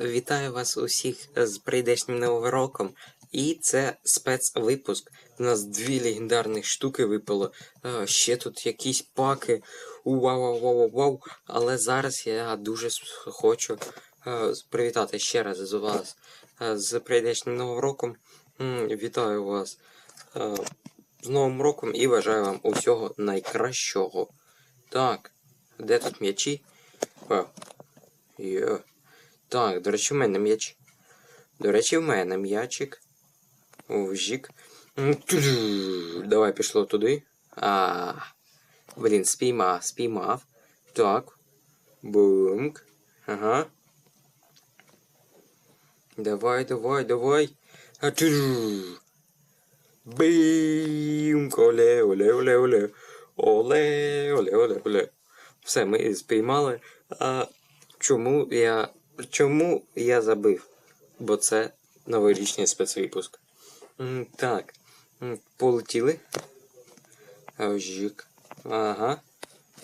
Вітаю вас усіх з прийдешнім новим роком. І це спецвипуск. У нас дві легендарних штуки випало. Е, Ще тут якісь паки. Вау-вау-вау-вау. Але зараз я дуже хочу е, привітати ще раз з вас е, з прийдешнім новим роком. Вітаю вас з Новим роком і бажаю вам усього найкращого. Так, де тут м'ячі? Йо. Так, до речі, в мене м'яч. До речі, в мене м'ячик. Вжік. М. Давай пішло туди. А. Блін, спіймав, спіймав. Так. Бумк. Ага. Давай, давай, давай. А. Бімк. Оле, оле, оле, оле. Оле, оле, оле, оле. Все, ми спіймали. А чому я. Чому я забив? Бо це новорічний спецвипуск. Так. Полетіли. А, Жік. Ага.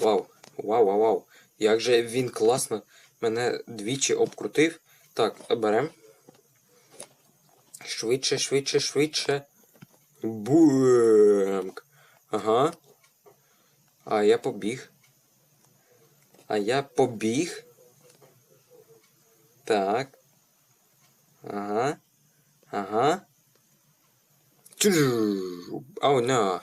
Вау. Вау, вау, вау. Як же він класно мене двічі обкрутив. Так, берем. Швидше, швидше, швидше. Бумк. Ага. А я побіг. А я побіг. Так. Ага. Ага. Оу, no.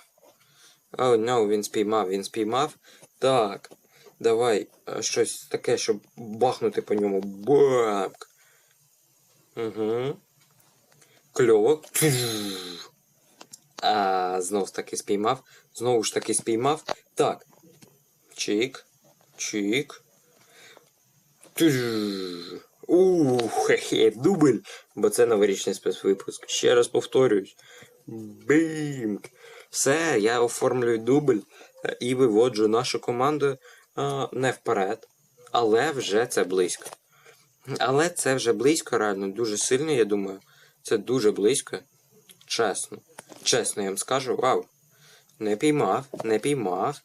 Оу, no, він спіймав, він спіймав. Так. Давай е, щось таке, щоб бахнути по ньому. Бамк. Угу. Кльово. А, знов таки спіймав. Знову ж таки спіймав. Так. Чик. Чик. Тю. Ух, хе-хе, дубль, бо це новорічний спецвипуск. Ще раз повторюсь. Бімк. Все, я оформлюю дубль е, і виводжу нашу команду е, не вперед, але вже це близько. Але це вже близько, реально, дуже сильно, я думаю. Це дуже близько. Чесно. Чесно, я вам скажу, вау. Не піймав, не піймав.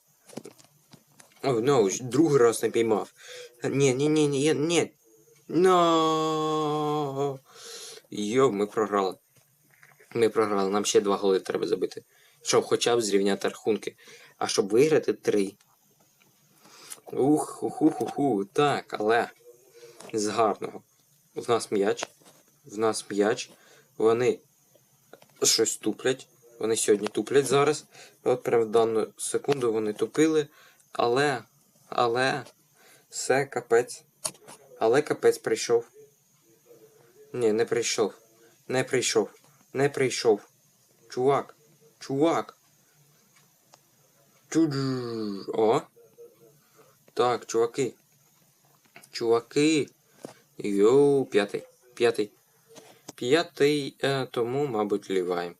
О, ну, другий раз не піймав. Ні, ні, ні, ні, ні. Но. Йо, ми програли. Ми програли. Нам ще два голи треба забити. Щоб хоча б зрівняти рахунки. А щоб виграти три. Ух, уху, ху ху Так, але з гарного. В нас м'яч. В нас м'яч. Вони щось туплять. Вони сьогодні туплять зараз. От прямо в дану секунду вони тупили. Але. Але. Все, капець. Але капець прийшов. Ні, не прийшов. Не прийшов. Не прийшов. Чувак. Чувак. О. Так, чуваки. Чуваки. Йоу, п'ятий. П'ятий. П'ятий, е, тому, мабуть, ліваємо.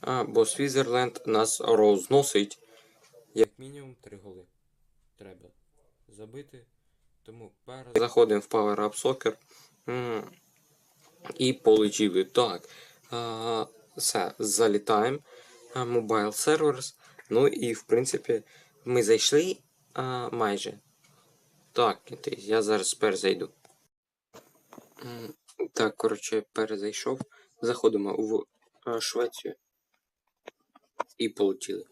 А, бо Свізерленд нас розносить. Як мінімум три голи. Треба забити. Тому заходимо в Power Up Soccer. І полетіли. Так. Все, залітаємо. Mobile Servers. Ну і в принципі ми зайшли майже. Так, я зараз перезайду. Так, коротше, перезайшов. Заходимо в Швецію. І полетіли.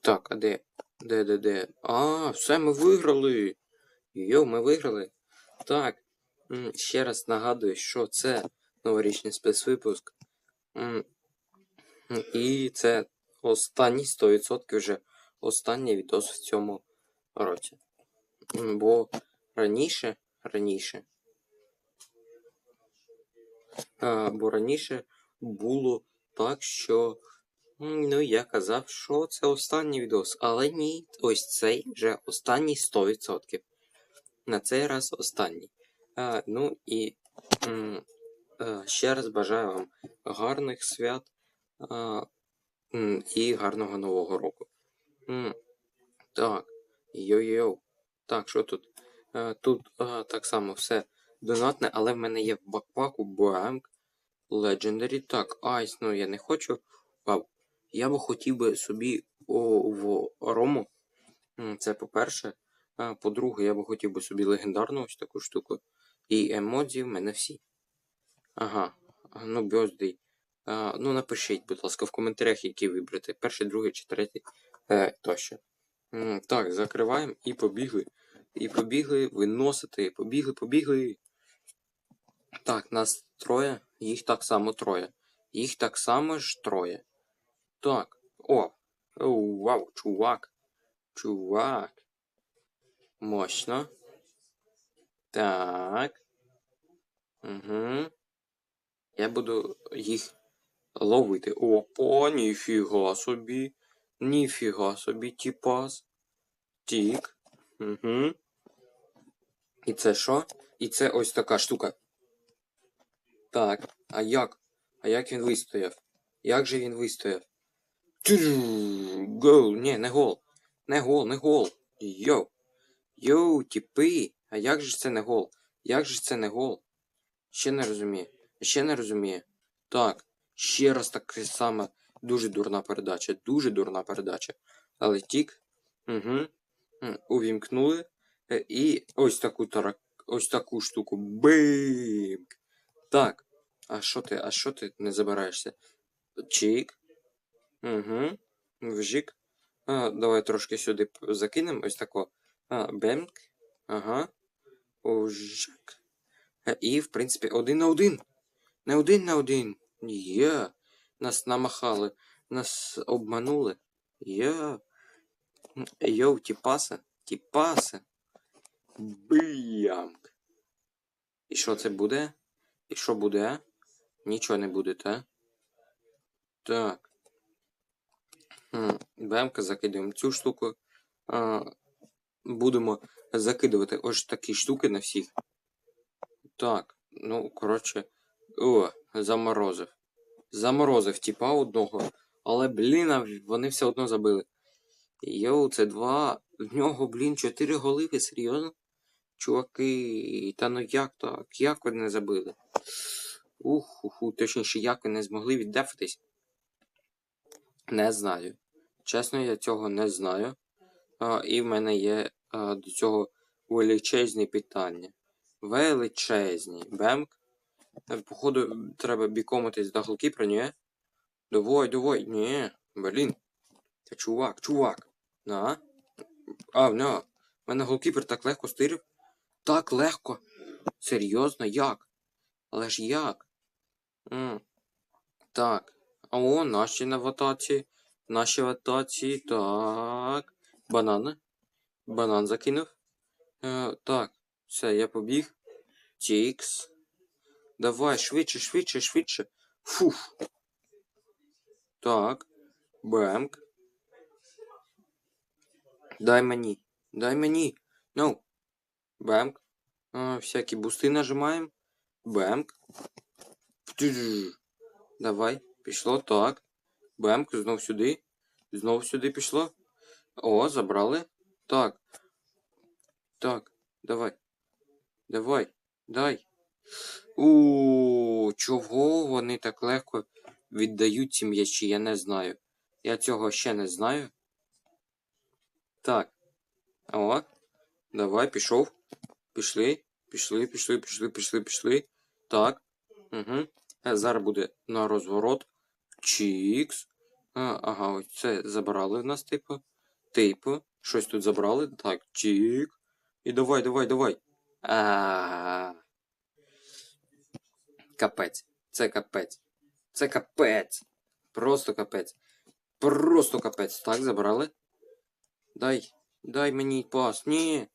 Так, а де? Де, де, де? А, все, ми виграли. Йо, ми виграли. Так. Ще раз нагадую, що це новорічний спецвипуск. І це останній 100% вже останній відос в цьому році. Бо раніше, раніше. Бо раніше було так, що. Ну, я казав, що це останній відос. Але ні, ось цей вже останній 100%. На цей раз останній. А, ну і м, е, ще раз бажаю вам гарних свят а, і гарного нового року. М, так, йо-йо. Так, що тут? Е, тут а, так само все донатне, але в мене є в бакпаку Бамк Legendary. Так, Айс, ну я не хочу. Вау. Я би хотів би собі о, в Рому. Це по-перше. По-друге, я би хотів би собі легендарну ось таку штуку. І емодзі в мене всі. Ага. Ну, бьоздий. Ну, напишіть, будь ласка, в коментарях, які вибрати. Перший, другий чи третій. Е, тощо. Так, закриваємо і побігли. І побігли виносити. Побігли, побігли. Так, нас троє, їх так само троє. Їх так само ж троє. Так. О! Оу, вау, чувак. Чувак. Мощно. Так. Угу. Я буду їх ловити. Опа, ніфіга собі. Ніфіга собі, тіпас. Тік. Угу. І це що? І це ось така штука. Так, а як? А як він вистояв? Як же він вистояв? Гол, ні, не гол. Не гол, не гол. Йоу. Йоу, тіпи. А як же це не гол? Як же це не гол? Ще не розумію. Ще не розумію. Так, ще раз таке саме. Дуже дурна передача. Дуже дурна передача. Але тік. Угу. Увімкнули. Е, І ось таку тарак. Ось таку штуку. Бим! Так. А що ти? А що ти не забираєшся? Чик. Угу. Вжик. А, давай трошки сюди закинемо. Ось тако. А, бемк. Ага. Ужик. Е, І, в принципі, один на один. Не один на один. Є. Нас намахали. Нас обманули. Є. Йоу, тіпаса. Тіпаса. Бямк. І що це буде? І що буде? Нічого не буде, та? Так. БМК закидуємо цю штуку. Будемо закидувати ось такі штуки на всіх. Так, ну, коротше. О, заморозив. Заморозив типа одного. Але, блін, вони все одно забили. Йоу, це два. В нього, блін, чотири голи, серйозно? Чуваки, та ну як так? Як ви не забили? Ух, уху, точніше, як ви не змогли віддефатись? Не знаю. Чесно, я цього не знаю. І в мене є до цього величезні питання. Величезні. Бемк. Походу, треба бікомитись до голкіпера, ні? Давай, давай, ні. Блін. Та чувак, чувак. На. А, на. В мене голкіпер так легко стирив. Так легко. Серйозно, як? Але ж як? М. Так. А о, наші на ватаці. Наші ватаці. Так. Банани. Банан закинув. Е, так. Все, я побіг. Тікс. Давай, швидше, швидше, швидше. Фух. Так. Бемк. Дай мені. Дай мені. Ну. Бемк. А, всякі бусти нажимаємо. Бемк. Давай. Пішло так. Бемк, знов сюди. Знов сюди пішло. О, забрали. Так. Так. Давай. Давай. Дай. У чого вони так легко віддають ці м'ячі, я не знаю. Я цього ще не знаю. Так. О. Давай, пішов. Пішли. Пішли, пішли, пішли, пішли, пішли. Так. Угу. Зараз буде на розворот. Чікс. А, ага, ось це забрали в нас, типу. Типу. Щось тут забрали. Так, чік. І давай, давай, давай. А. Капець. Це капець. Це капець. Просто капець. Просто капець. Так, забрали. Дай. Дай мені пас. Ні.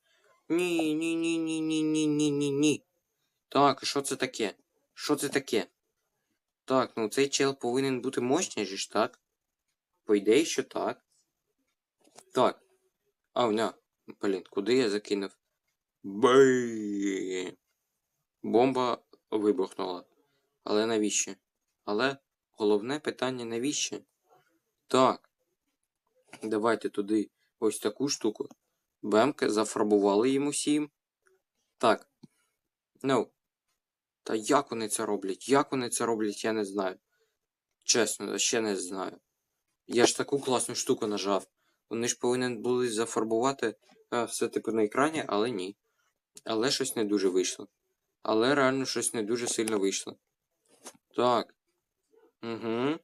Ні, ні, ні, ні, ні, ні, ні, ні, ні. Так, що це таке? Що це таке? Так, ну цей чел повинен бути мощніший так? По ідеї, що так. Так. А, на. Блін, куди я закинув? Бей. Бомба вибухнула. Але навіщо? Але головне питання навіщо? Так. Давайте туди ось таку штуку. Бемки зафарбували їм усім. Так. Ну. Та як вони це роблять? Як вони це роблять, я не знаю. Чесно, ще не знаю. Я ж таку класну штуку нажав. Вони ж повинні були зафарбувати а, все типу на екрані, але ні. Але щось не дуже вийшло. Але реально щось не дуже сильно вийшло. Так. Угу.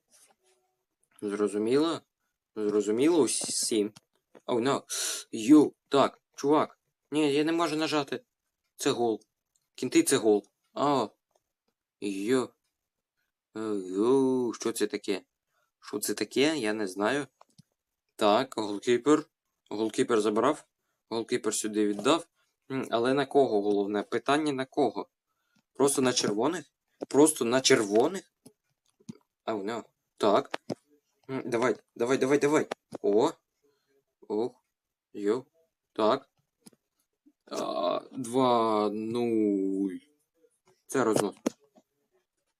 Зрозуміло? Зрозуміло усім. Оу, oh, no. Ю. Так, чувак. Ні, я не можу нажати. Це гол. Кінти це гол. А. Йо. Е, Йоу, що це таке? Що це таке? Я не знаю. Так, голкіпер. Голкіпер забрав. Голкіпер сюди віддав. Але на кого головне? Питання на кого? Просто на червоних? Просто на червоних? Ау, no. Так. Давай, давай, давай, давай. О. Ох. Йо. Так. А, Два, нуль. Це рознос.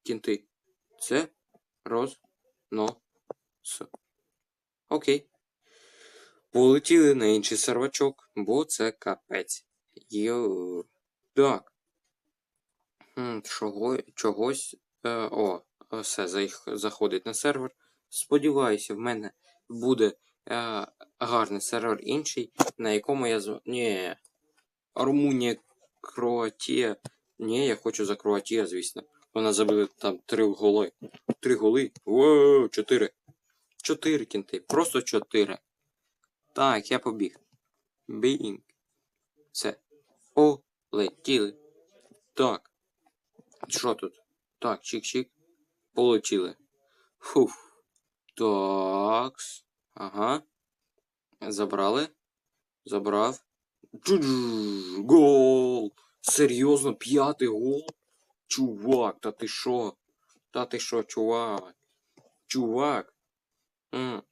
Кінти. Це роз. Но. С. Окей. Полетіли на інший сервачок, бо це капець. Йо. Так. Чого, чогось. Е, о, все, заїх, заходить на сервер. Сподіваюся, в мене буде е, гарний сервер інший, на якому я з. Ні. Румунія, Кроатія. Ні, я хочу за Кроатія, звісно. Вона забила там три голи. Три голи. Воу, чотири. Чотири кінти. Просто чотири. Так, я побіг. Бінг. Все. Полетіли. Так. Що тут? Так, чик-чик. Полетіли. Фуф. Такс. Ага. Забрали. Забрав. Гол! Серйозно, п'ятий гол? Чувак, та ти що? Та ти що, чувак? Чувак. М.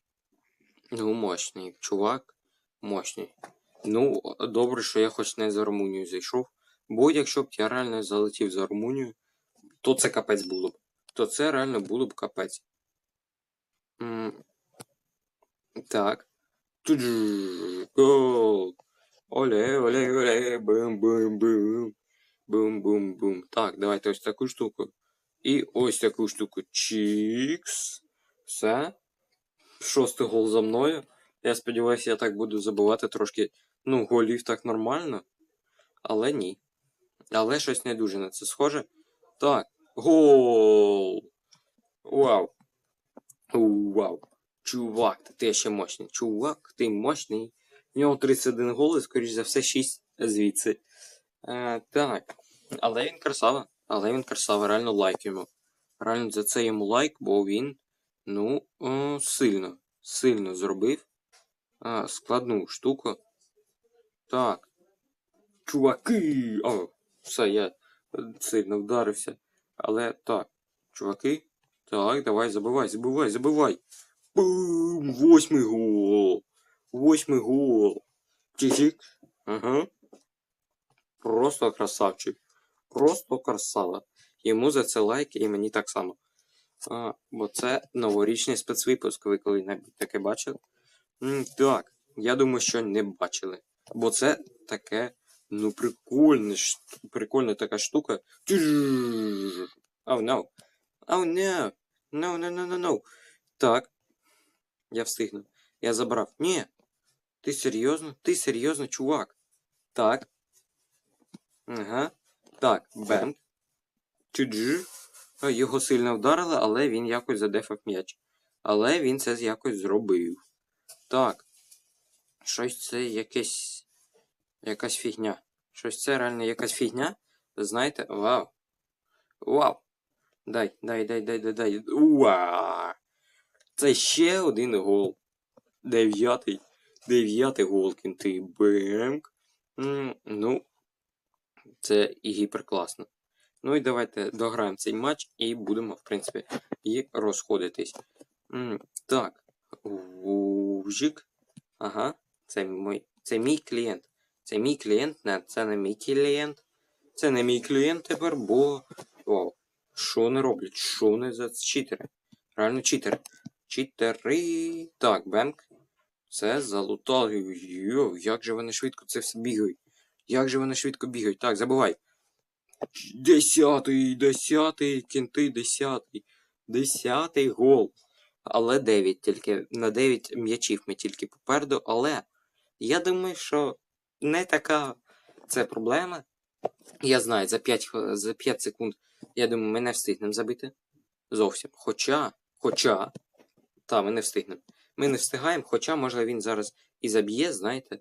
Ну, мощний. Чувак. Мощний. Ну, добре, що я хоч не за Румунію зайшов. Бо якщо б я реально залетів за Румунію, то це капець було б. То це реально було б капець. М. Так. Гол. Оле, оле, оле, бум-бум-бум. Бум-бум-бум. Так, давайте ось таку штуку. І ось таку штуку. Чікс. Все. Шостий гол за мною. Я сподіваюся, я так буду забивати трошки. Ну, голів так нормально. Але ні. Але щось не дуже на це схоже. Так. Гол! Вау. Вау. Чувак, ти ще мощний. Чувак, ти мощний. В нього 31 гол і, скоріш за все, 6 звідси. Е, так. Але він красава. Але він красава, реально лайк йому. Реально за це йому лайк, бо він, ну, о, сильно, сильно зробив. А, складну штуку. Так. Чуваки! О, все, я е, сильно вдарився. Але так, чуваки. Так, давай, забивай, забивай, забивай. Бум! Восьмий гол. Восьмий гол. Чик-чик. Ага. Просто красавчик. Просто красава. Йому за це лайк і мені так само. А, бо це новорічний спецвипуск. Ви коли-небудь таке бачили? Так, я думаю, що не бачили. Бо це таке, ну, прикольне, прикольна така штука. Oh no. Oh no. No, no, no, no, no. Так. Я встигну. Я забрав. Ні. Ти серйозно? Ти серйозно, чувак? Так. Ага. Так, бенк. Чудж. Його сильно вдарили, але він якось задефав м'яч. Але він це якось зробив. Так. Щось це якесь. Якась фігня. Щось це реально якась фігня. Знаєте? Вау. Вау. Дай, дай, дай, дай, дай, дай. Уа. Це ще один гол. Дев'ятий. Дев'ятий гол кінти. Бемк. Ну, це і гіперкласно. Ну і давайте дограємо цей матч і будемо, в принципі, і розходитись. Так. Вужик. Ага. Це мій, це мій клієнт. Це мій клієнт, не, це не мій клієнт. Це не мій клієнт тепер, бо. Вау. Що вони роблять? Що вони за читери? Реально читери. Читери. Так, бенк. Це залутали. Йо, як же вони швидко це все бігають. Як же вони швидко бігають. Так, забувай. Десятий, десятий, кінти, десятий. Десятий гол. але 9 тільки. На 9 м'ячів ми тільки попереду, але я думаю, що не така це проблема. Я знаю, за 5, за 5 секунд, я думаю, ми не встигнемо забити. Зовсім. Хоча, хоча, та, ми не встигнемо. Ми не встигаємо, хоча, може, він зараз і заб'є, знаєте.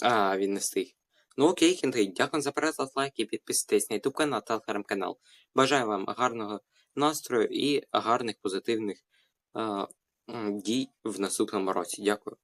А, він не встиг. Ну окей, Хінги, дякую за перегляд, лайк і підписуйтесь на YouTube канал, та телеграм-канал. Бажаю вам гарного настрою і гарних позитивних е, дій в наступному році. Дякую.